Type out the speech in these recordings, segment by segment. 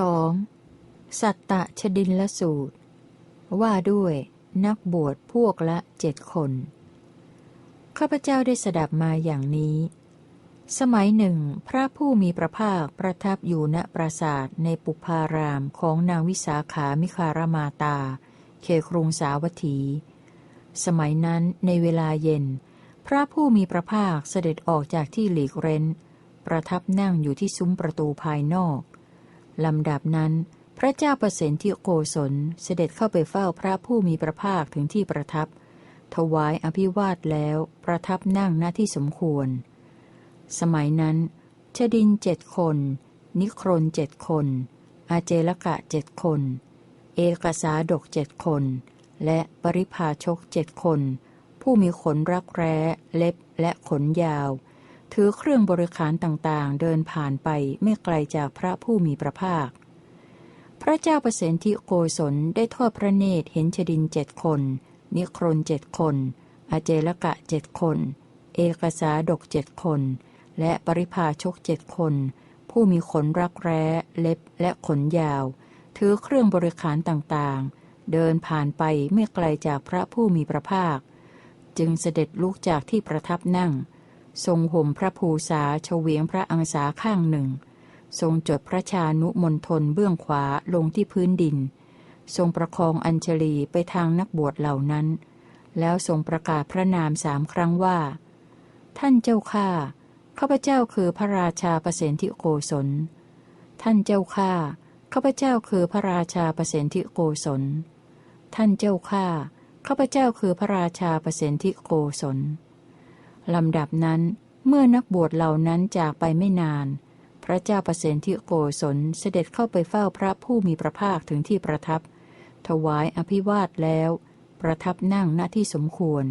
2. สัตตะชดินละสูตร ว่าด้วยนักบวชพวกละเจ็ดคน ข้าพเจ้าได้สดับมาอย่างนี้ สมัยหนึ่ง พระผู้มีพระภาคประทับอยู่ณปราสาทในปุพารามของนางวิสาขามิคารมาตา เขครุงสาวัตถี สมัยนั้นในเวลาเย็น พระผู้มีพระภาคเสด็จออกจากที่หลีกเร้น ประทับนั่งอยู่ที่ซุ้มประตูภายนอก ลำดับนั้น พระเจ้าประสิทธิโกศลเสด็จเข้าไปเฝ้าพระผู้มีพระภาคถึงที่ประทับ ถวายอภิวาทแล้วประทับนั่งหน้าที่สมควร สมัยนั้น ชดินเจ็ดคน นิครนเจ็ดคน อาเจลกะเจ็ดคน เอกสาดกเจ็ดคน และปริพาชกเจ็ดคน ผู้มีขนรักแร้ เล็บและขนยาว ถือเครื่องบริขารต่างๆ เดินผ่านไปไม่ไกลจากพระผู้มีพระภาค พระเจ้าประสิทธิโกศลได้ทอดพระเนตรเห็นชดินเจ็ดคน นิครนเจ็ดคนอาเจลกะเจ็ดคน เอกสาดกเจ็ดคน และปริพาชกเจ็ดคน ผู้มีขนรักแร้เล็บและขนยาว ถือเครื่องบริขารต่างๆ เดินผ่านไปไม่ไกลจากพระผู้มีพระภาค จึงเสด็จลุกจากที่ประทับนั่ง ทรงห่มพระภูษาเฉวียงพระอังสาข้างหนึ่ง ทรงจดพระชานุมนทนเบื้องขวาลงที่พื้นดิน ทรงประคองอัญชลีไปทางนักบวชเหล่านั้น แล้วทรงประกาศพระนามสามครั้งว่า ท่านเจ้าข้าข้าพเจ้าคือพระราชาประสิทธิโกศล ท่านเจ้าข้าข้าพเจ้าคือพระราชาประสิทธิโกศล ท่านเจ้าข้าข้าพเจ้าคือพระราชาประสิทธิโกศล ลำดับนั้นเมื่อนักบวชเหล่านั้นจากไปไม่นาน พระเจ้าประสิทธิโกศลเสด็จเข้าไปเฝ้าพระผู้มีพระภาคถึงที่ประทับ ถวายอภิวาทแล้ว ประทับนั่งณที่สมควร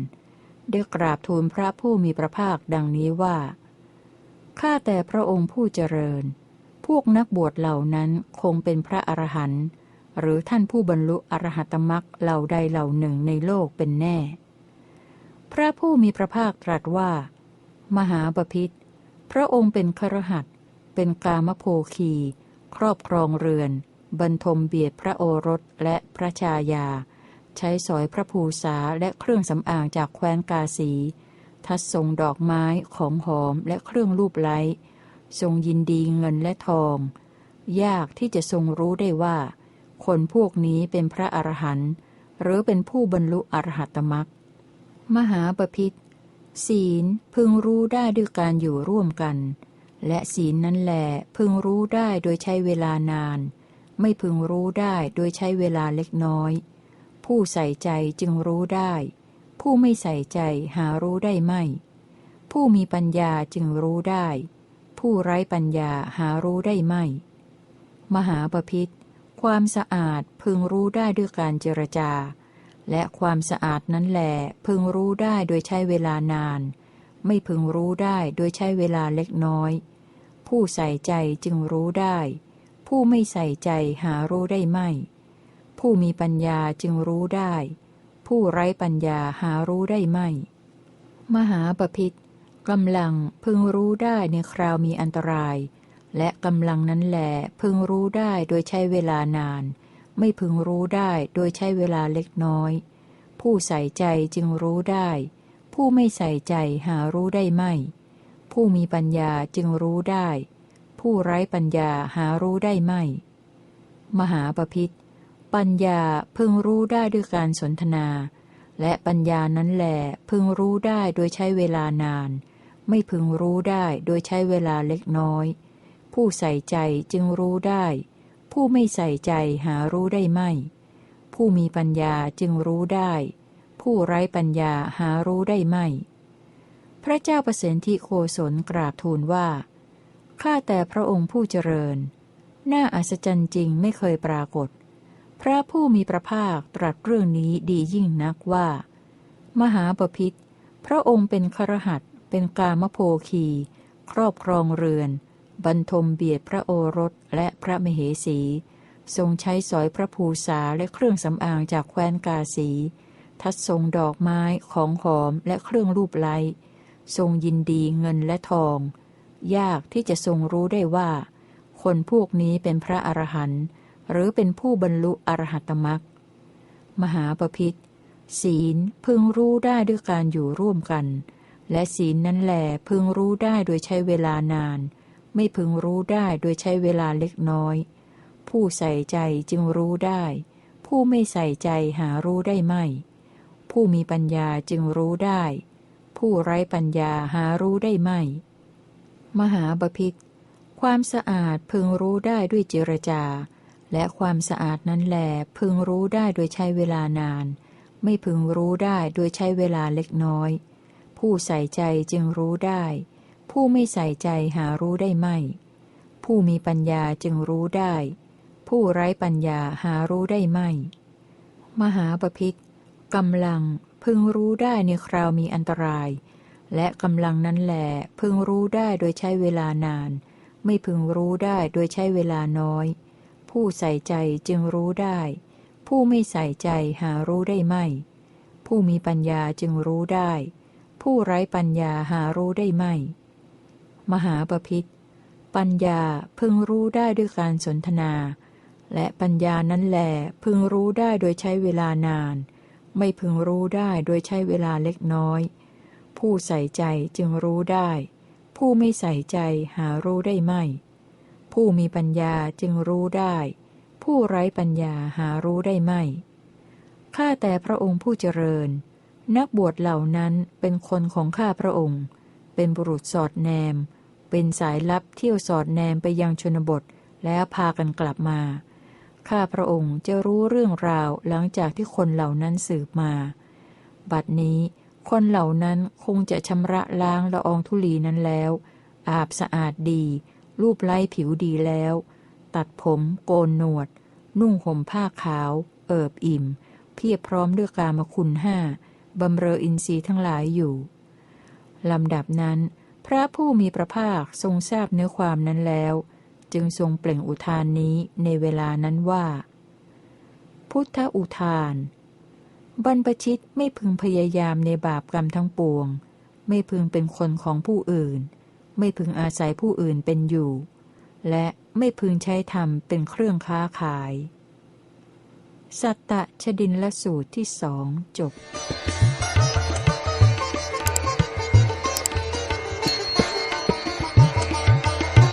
ได้กราบทูลพระผู้มีพระภาคดังนี้ว่า ข้าแต่พระองค์ผู้เจริญ พวกนักบวชเหล่านั้นคงเป็นพระอรหันต์หรือท่านผู้บรรลุอรหัตมรักเหล่าใดเหล่าหนึ่งในโลกเป็นแน่ พระผู้มีพระภาคตรัสว่า มหาปพิธพระองค์เป็นครหัสเป็นกามโภคี ครอบครองเรือน บรรทมเบียดพระโอรสและพระชายา ใช้สอยพระภูษาและเครื่องสำอางจากแคว้นกาสี ทัดทรงดอกไม้ของหอมและเครื่องรูปไล้ ทรงยินดีเงินและทอง ยากที่จะทรงรู้ได้ว่า คนพวกนี้เป็นพระอรหันต์หรือเป็นผู้บรรลุอรหัตมรัก มหาปพิธศีลพึงรู้ได้ด้วยการอยู่ร่วมกัน และศีลนั้นแหลพึงรู้ได้โดยใช้เวลานาน ไม่พึงรู้ได้โดยใช้เวลาเล็กน้อย ผู้ใส่ใจจึงรู้ได้ ผู้ไม่ใส่ใจหารู้ได้ไม่ ผู้มีปัญญาจึงรู้ได้ ผู้ไร้ปัญญาหารู้ได้ไม่ มหาปพิธความสะอาดพึงรู้ได้ด้วยการเจรจา และความสะอาดนั้นแหลพึงรู้ได้โดยใช้เวลานาน ไม่พึงรู้ได้โดยใช้เวลาเล็กน้อย ผู้ใส่ใจจึงรู้ได้ ผู้ไม่ใส่ใจหารู้ได้ไม่ ผู้มีปัญญาจึงรู้ได้ ผู้ไร้ปัญญาหารู้ได้ไม่ มหาปพิธกำลังพึงรู้ได้ในคราวมีอันตราย และกำลังนั้นแหลพึงรู้ได้โดยใช้เวลานาน ไม่พึงรู้ได้โดยใช้เวลาเล็กน้อย ผู้ใส่ใจจึงรู้ได้ ผู้ไม่ใส่ใจหารู้ได้ไม่ ผู้มีปัญญาจึงรู้ได้ ผู้ไร้ปัญญาหารู้ได้ไม่ มหาปพิธปัญญาพึงรู้ได้ด้วยการสนทนา และปัญญานั้นแหลพึงรู้ได้โดยใช้เวลานาน ไม่พึงรู้ได้โดยใช้เวลาเล็กน้อย ผู้ใส่ใจจึงรู้ได้ ผู้ไม่ใส่ใจหารู้ได้ไม่ ผู้มีปัญญาจึงรู้ได้ ผู้ไร้ปัญญาหารู้ได้ไม่ พระเจ้าประสิทธิโคศลกราบทูลว่า ข้าแต่พระองค์ผู้เจริญ น่าอัศจรรย์จริงไม่เคยปรากฏ พระผู้มีพระภาคตรัสเรื่องนี้ดียิ่งนักว่า มหาปพิธพระองค์เป็นครหัสเป็นกามโภคี ครอบครองเรือน บรรทมเบียดพระโอรสและพระมเหสี ทรงใช้สอยพระภูษาและเครื่องสำอางจากแคว้นกาสี ทัดทรงดอกไม้ของหอมและเครื่องรูปไล้ทรงยินดีเงินและทอง ยากที่จะทรงรู้ได้ว่า คนพวกนี้เป็นพระอรหันต์หรือเป็นผู้บรรลุอรหัตมรักมหาปพิธศีลพึงรู้ได้ด้วยการอยู่ร่วมกัน และศีลนั้นแหลพึงรู้ได้โดยใช้เวลานาน ไม่พึงรู้ได้โดยใช้เวลาเล็กน้อย ผู้ใส่ใจจึงรู้ได้ ผู้ไม่ใส่ใจหารู้ได้ไม่ ผู้มีปัญญาจึงรู้ได้ ผู้ไร้ปัญญาหารู้ได้ไม่ มหาบพิษความสะอาดพึงรู้ได้ด้วยเจรจา และความสะอาดนั้นแหลพึงรู้ได้โดยใช้เวลานาน ไม่พึงรู้ได้โดยใช้เวลาเล็กน้อย ผู้ใส่ใจจึงรู้ได้ ผู้ไม่ใส่ใจหารู้ได้ไม่ ผู้มีปัญญาจึงรู้ได้ ผู้ไร้ปัญญาหารู้ได้ไม่ มหาปพิธกำลังพึงรู้ได้ในคราวมีอันตราย และกำลังนั้นแหลพึงรู้ได้โดยใช้เวลานาน ไม่พึงรู้ได้โดยใช้เวลาน้อย ผู้ใส่ใจจึงรู้ได้ ผู้ไม่ใส่ใจหารู้ได้ไม่ ผู้มีปัญญาจึงรู้ได้ ผู้ไร้ปัญญาหารู้ได้ไม่ มหาปพิธปัญญาพึงรู้ได้ด้วยการสนทนา และปัญญานั้นแหลพึงรู้ได้โดยใช้เวลานาน ไม่พึงรู้ได้โดยใช้เวลาเล็กน้อย ผู้ใส่ใจจึงรู้ได้ ผู้ไม่ใส่ใจหารู้ได้ไม่ ผู้มีปัญญาจึงรู้ได้ ผู้ไร้ปัญญาหารู้ได้ไม่ข้าแต่พระองค์ผู้เจริญ นักบวชเหล่านั้นเป็นคนของข้าพระองค์ เป็นบุรุษสอดแนม เป็นสายลับเที่ยวสอดแนมไปยังชนบท แล้วพากันกลับมา ข้าพระองค์จะรู้เรื่องราวหลังจากที่คนเหล่านั้นสืบมา บัดนี้คนเหล่านั้นคงจะชำระล้างละอองธุลีนั้นแล้ว อาบสะอาดดี รูปไล้ผิวดีแล้ว ตัดผมโกนหนวด นุ่งห่มผ้าขาว เอิบอิ่ม เพียบพร้อมด้วยกามคุณห้าบำเรออินทรีย์ทั้งหลายอยู่ ลำดับนั้น พระผู้มีพระภาคทรงทราบเนื้อความนั้นแล้ว จึงทรงเปล่งอุทานนี้ในเวลานั้นว่า พุทธอุทาน บรรพชิตไม่พึงพยายามในบาปกรรมทั้งปวง ไม่พึงเป็นคนของผู้อื่น ไม่พึงอาศัยผู้อื่นเป็นอยู่ และไม่พึงใช้ธรรมเป็นเครื่องค้าขาย สัตตะชดินละสูตรที่สองจบ「